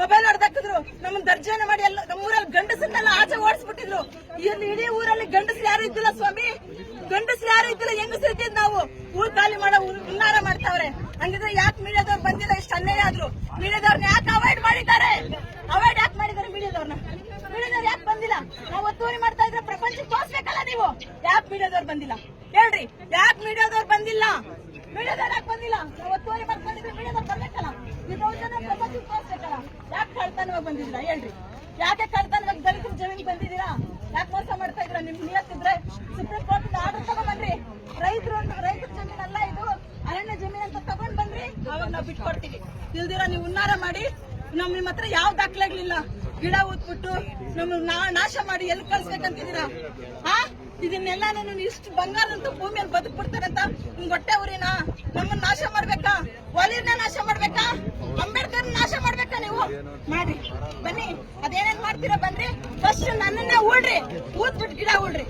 Mobile ಹೊಡೆದಾಕಿದ್ರು ನಮ್ಮನ್ನ ದರ್ಜನೆ ಮಾಡಿ ಎಲ್ಲ ನಮ್ಮೂರಲ್ಲಿ ಗಂಡಸನ್ನೆಲ್ಲ ಆಚೆ ಓಡಿಸ್ಬಿಟ್ಟಿದ್ರು. ಇಲ್ಲಿ ಇಡೀ ಊರಲ್ಲಿ ಗಂಡಸ್ರು ಯಾರು ಇದ್ದಿಲ್ಲ ಸ್ವಾಮಿ. ಗಂಡಸ್ರು ಯಾರು ಇದ್ದಿಲ್ಲ ಹೆಂಗಸ್ರು ಇದ್ದಿದ್ ನಾವು. ಊರ್ ಖಾಲಿ ಮಾಡೋ ಉನ್ನಾರ ಮಾಡ್ತಾವ್ರೆ. ಹಂಗಿದ್ರೆ ಯಾಕೆ ಮೀಡಿಯಾದವ್ರು ಬಂದಿಲ್ಲ? ಇಷ್ಟು ಅನ್ಯಾಯ ಆದ್ರು. ಮೀಡಿಯಾದವ್ರನ್ನ ಯಾಕೆ ಅವಾಯ್ಡ್ ಮಾಡಿದ್ದಾರೆ? ಅವಾಯ್ಡ್ ಯಾಕೆ ಮಾಡಿದ್ದಾರೆ ಮೀಡಿಯಾದವ್ರನ್ನ ಮೀಡಿಯಾದವ್ರು ಯಾಕೆ ಬಂದಿಲ್ಲ? ನಾವು ಒತ್ತುವರಿ ಮಾಡ್ತಾ ಇದ್ರೆ ಪ್ರಪಂಚಕ್ಕೆ ತೋರ್ಸ್ಬೇಕಲ್ಲ ನೀವು. ಯಾಕೆ ಮೀಡಿಯಾದವ್ರು ಬಂದಿಲ್ಲ? ಹೇಳ್ರಿ, ಯಾಕೆ ಮೀಡಿಯಾದವ್ರು ಬಂದಿಲ್ಲ? ಮೀಡಿಯಾದವ್ರು ಯಾಕೆ ಬಂದಿಲ್ಲ? ನಾವು ಒತ್ತುವರಿ ಮಾಡ್ಕೊಂಡಿದ್ರೆ ಮೀಡಿಯಾದವ್ರು ಬರ್ಬೇಕಲ್ಲ. ಈ ದೌರ್ಜನ್ಯ ಪ್ರಪಂಚಕ್ಕೆ ತೋರ್ಸ್ಬೇಕಲ್ಲ ಯಾಕೆ ಕಳ್ತನವಾಗಿ ಬಂದಿದ್ದೀರಾ? ಹೇಳ್ರಿ. ಯಾಕೆ ಕಳ್ತನವಾಗಿ ದಲಿತರ ಜಮೀನ್ ಬಂದಿದ್ದೀರಾ? ಯಾಕೆ ಮೋಸ ಮಾಡ್ತಾ ಇದ್ರ ನಿಮ್ ನಿಯತ್ತಿದ್ರೆ ಸುಪ್ರೀಂ ಕೋರ್ಟ್ ಆರ್ಡರ್ ತಗೊಂಡ್ಬನ್ರಿ ರೈತರು ರೈತರ ಜಮೀನಲ್ಲ ಇದು. ಅರಣ್ಯ ಜಮೀನ್ ಅಂತ ತಗೊಂಡ್ ಬಂದ್ರಿ ಅವಾಗ ನಾವು ಬಿಟ್ಕೊಡ್ತೀವಿ ಇಲ್ದಿರ ನೀವು ಉನ್ನಾರ ಮಾಡಿ, ನಮ್ ನಿಮ್ ಹತ್ರ ಯಾವ ದಾಖಲೆಗಳಿಲ್ಲ? ಗಿಡ ಊದ್ಬಿಟ್ಟು ನಮ್ಮ ನಾ- ನಾಶ ಮಾಡಿ ಎಲ್ಲಿ ಕಳ್ಸ್ಬೇಕಂತಿದ್ದೀರಾ? ಹಾ ಇದನ್ನೆಲ್ಲ ನಾನು ಇಷ್ಟು ಬಂಗಾರದಂತ ಭೂಮಿಯಲ್ಲಿ ಬದುಕ್ಬಿಡ್ತಾರಂತ ನಿಮ್ ಹೊಟ್ಟೆ ಊರಿನ ನಮ್ಮನ್ನ ನಾಶ ಮಾಡ್ಬೇಕಾ? ಒಲಿನ ನಾಶ ಮಾಡ್ಬೇಕಾ ಅಂಬೇಡ್ಕರ್ ನಾಶ ಮಾಡ್ಬೇಕಾ ನೀವು ಮಾಡ್ರಿ. ಬನ್ನಿ ಅದೇನೇನ್ ಮಾಡ್ತೀರಾ ಬನ್ರಿ ಫಸ್ಟ್ ನನ್ನನ್ನ ಹೋದ್ ಬಿಟ್ಟು ಗಿಡ ಊಳ್ರಿ